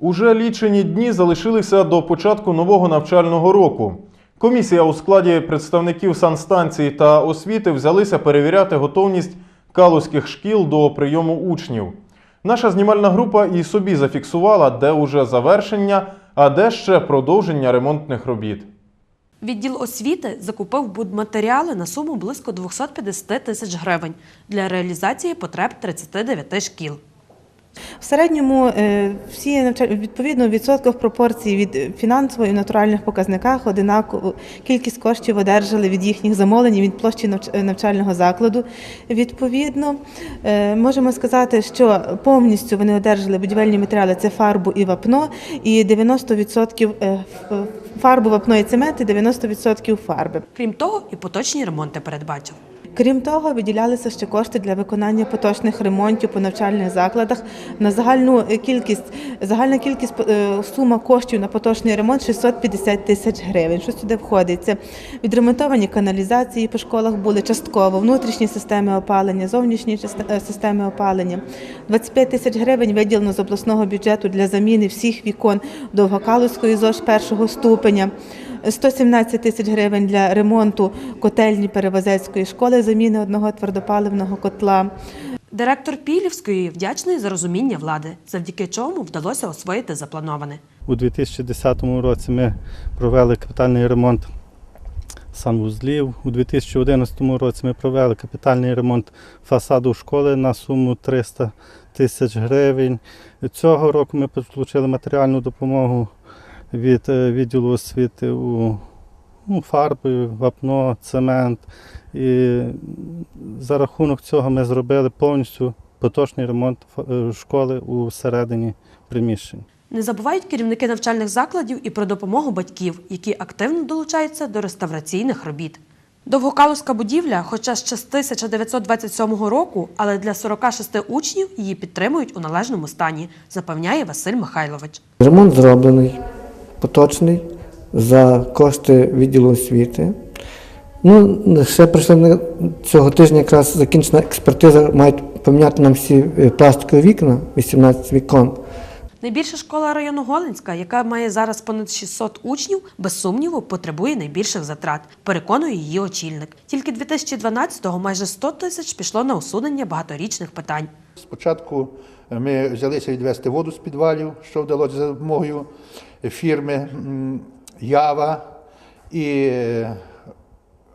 Уже лічені дні залишилися до початку нового навчального року. Комісія у складі представників санстанції та освіти взялися перевіряти готовність калузьких шкіл до прийому учнів. Наша знімальна група і собі зафіксувала, де уже завершення, а де ще продовження ремонтних робіт. Відділ освіти закупив будматеріали на суму близько 250 тисяч гривень для реалізації потреб 39 шкіл. В середньому е, всі навча- відповідно в відсотках пропорцій від е, фінансово і натуральних показниках одинакову кількість коштів одержали від їхніх замовлень від площі е, навчального закладу. Відповідно, е, можемо сказати, що повністю вони одержали будівельні матеріали це фарбу і вапно, і 90% е, фарбу, вапно і цемент, і 90% фарби. Крім того, і поточні ремонти передбачив. Крім того, виділялися ще кошти для виконання поточних ремонтів по навчальних закладах. На загальну кількість загальна кількість е, сума коштів на поточний ремонт 650 тисяч гривень. Що сюди входить? Це відремонтовані каналізації по школах були частково, внутрішні системи опалення, зовнішні е, системи опалення. 25 тисяч гривень виділено з обласного бюджету для заміни всіх вікон Довгокалузької ЗОЖ першого ступеня. 117 тисяч гривень для ремонту котельні Перевозецької школи, заміни одного твердопаливного котла. Директор Пілівської вдячний за розуміння влади, завдяки чому вдалося освоїти заплановане. У 2010 році ми провели капітальний ремонт санвузлів. У 2011 році ми провели капітальний ремонт фасаду школи на суму 300 тисяч гривень. Цього року ми отримали матеріальну допомогу від е, відділу освіти у ну, фарби, вапно, цемент. І за рахунок цього ми зробили повністю поточний ремонт е, школи у середині приміщень. Не забувають керівники навчальних закладів і про допомогу батьків, які активно долучаються до реставраційних робіт. Довгокалузька будівля, хоча ще з 1927 року, але для 46 учнів її підтримують у належному стані, запевняє Василь Михайлович. Ремонт зроблений, поточний, за кошти відділу освіти. Ну, ще прийшли цього тижня якраз закінчена експертиза, мають поміняти нам всі е, пластикові вікна, 18 вікон. Найбільша школа району Голинська, яка має зараз понад 600 учнів, без сумніву потребує найбільших затрат, переконує її очільник. Тільки 2012-го майже 100 тисяч пішло на усунення багаторічних питань. Спочатку ми взялися відвести воду з підвалів, що вдалося за допомогою фірми Ява, і е,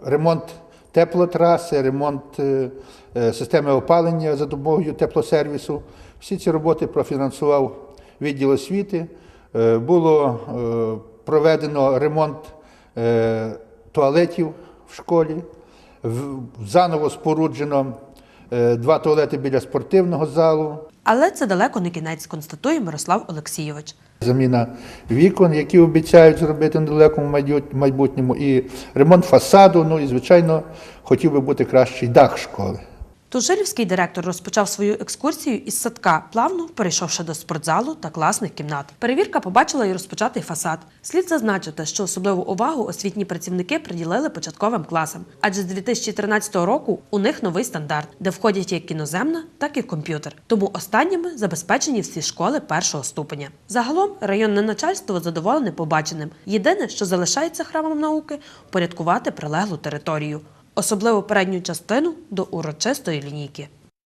ремонт теплотраси, ремонт е, е, системи опалення за допомогою теплосервісу. Всі ці роботи профінансував відділ освіти. Е, Було е, проведено ремонт е, туалетів в школі, заново споруджено е, два туалети біля спортивного залу. Але це далеко не кінець, констатує Мирослав Олексійович. Заміна вікон, які обіцяють зробити на далекому майбутньому, і ремонт фасаду. Ну і звичайно, хотів би бути кращий дах школи. Тужилівський директор розпочав свою екскурсію із садка, плавно перейшовши до спортзалу та класних кімнат. Перевірка побачила і розпочатий фасад. Слід зазначити, що особливу увагу освітні працівники приділили початковим класам, адже з 2013 року у них новий стандарт, де входять як кіноземна, так і комп'ютер. Тому останніми забезпечені всі школи першого ступеня. Загалом районне начальство задоволене побаченим. Єдине, що залишається храмом науки, порядкувати прилеглу територію особливо передню частину до урочистої лінійки.